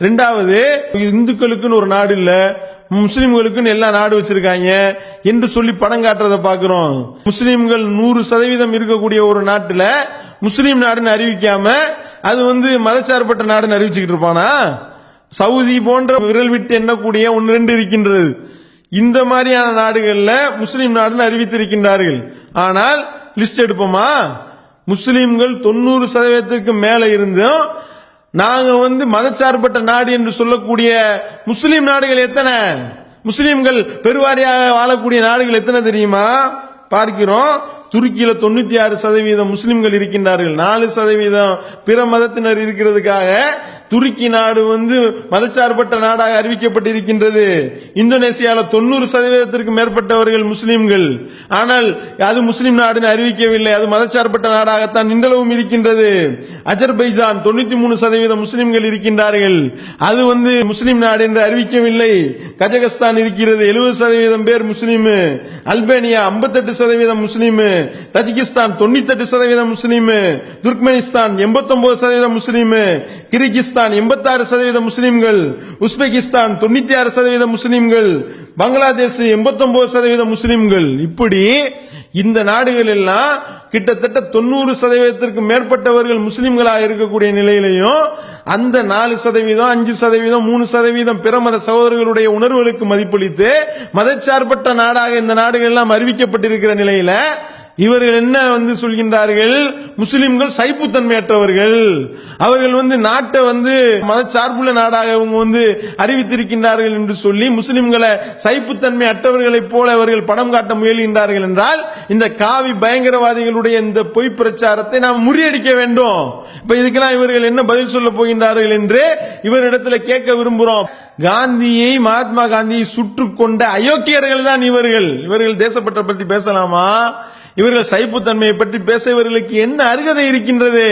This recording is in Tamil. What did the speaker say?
ரெண்டாவது இந்துக்களுக்குன்னு ஒரு நாடு இல்ல முஸ்லிம்களுக்குன்னு எல்லா நாடு வச்சிருக்காங்க என்று சொல்லி படம் காட்டுறதை பார்க்குறோம். முஸ்லிம்கள் நூறு சதவீதம் இருக்கக்கூடிய ஒரு நாட்டுல முஸ்லீம் நாடுன்னு அறிவிக்காம அது வந்து மதச்சார்பற்ற நாடுன்னு அறிவிச்சுக்கிட்டு இருப்பானா? சவுதி போன்ற விரல் விட்டு எண்ணக்கூடிய ஒன்று ரெண்டு இருக்கின்றது. இந்த மாதிரியான நாடுகள்ல முஸ்லீம் நாடுன்னு அறிவித்திருக்கின்றார்கள். ஆனால் லிஸ்ட் எடுப்போமா? முஸ்லீம்கள் தொண்ணூறு சதவீதத்துக்கு மேல இருந்தும் நாங்கள் வந்து மதச்சார்பற்ற நாடு என்று சொல்லக்கூடிய முஸ்லீம் நாடுகள் எத்தனை? முஸ்லீம்கள் பெருவாரியாக வாழக்கூடிய நாடுகள் எத்தனை தெரியுமா? பார்க்கிறோம். துருக்கியில் தொண்ணூற்றி ஆறு சதவீதம் முஸ்லீம்கள் இருக்கின்றார்கள். நாலு சதவீதம் பிற மதத்தினர் இருக்கிறதுக்காக துருக்கி நாடு வந்து மதச்சார்பற்ற நாடாக அறிவிக்கப்பட்டிருக்கின்றது. இந்தோனேசியாவில் தொண்ணூறு சதவீதத்திற்கு மேற்பட்டவர்கள் முஸ்லிம்கள். ஆனால் அது முஸ்லிம் நாடுன்னு அறிவிக்கவில்லை. அது மதச்சார்பற்ற நாடாகத்தான் இன்றளவும் இருக்கின்றது. அஜர்பைஜான் தொண்ணூத்தி மூணு சதவீதம் முஸ்லிம்கள் இருக்கின்றார்கள். அது வந்து முஸ்லிம் நாடு என்று அறிவிக்கவில்லை. கஜகஸ்தான் இருக்கிறது எழுபது சதவீதம் பேர் முஸ்லீம் அல்பேனியா 58% சதவீதம் முஸ்லீம் தஜிகிஸ்தான் தொண்ணூத்தெட்டு சதவீதம் முஸ்லீம் துர்க்மெனிஸ்தான் 89% சதவீதம் முஸ்லீம் கிர்கிஸ்தான் 86% சதவீதம் உஸ்பெகிஸ்தான் தொண்ணூத்தி ஆறு சதவீதம் முஸ்லீம்கள் பங்களாதேஷ் 89% சதவீதம் முஸ்லீம்கள். இப்படி இந்த நாடுகள் எல்லாம் கிட்டத்தட்ட தொண்ணூறு சதவீதத்திற்கு மேற்பட்டவர்கள் முஸ்லீம்களாக இருக்கக்கூடிய நிலையிலையும் அந்த நாலு சதவீதம் அஞ்சு சதவீதம் மூணு சதவீதம் பிற மத சகோதரர்களுடைய உணர்வுகளுக்கு மதிப்பளித்து மதச்சார்பற்ற நாடாக இந்த நாடுகள் எல்லாம் அறிவிக்கப்பட்டிருக்கிற நிலையில இவர்கள் என்ன வந்து சொல்கின்றார்கள்? முஸ்லிம்கள் சைப்புத்தன்மையற்றவர்கள். அவர்கள் வந்து நாட்டை வந்து மதச்சார்புள்ள நாடாக இவங்க வந்து அறிவித்திருக்கின்றார்கள் என்று சொல்லி முஸ்லிம்களை சைப்புத்தன்மை அற்றவர்களைப் போல அவர்கள் படம் காட்ட முயல்கின்றார்கள் என்றால் இந்த காவி பயங்கரவாதிகளுடைய இந்த பொய் பிரச்சாரத்தை நாம் முறியடிக்க வேண்டும். இப்ப இதுக்கெல்லாம் இவர்கள் என்ன பதில் சொல்ல போகின்றார்கள் என்று இவரிடத்துல கேட்க விரும்புகிறோம் காந்தியை மகாத்மா காந்தியை சுற்று கொண்ட அயோக்கியர்கள் தான் இவர்கள். இவர்கள் தேசப்பற்ற பற்றி பேசலாமா? இவர்கள் சைப்புத்தன்மையை பற்றி பேச இவர்களுக்கு என்ன அருகதை இருக்கின்றது?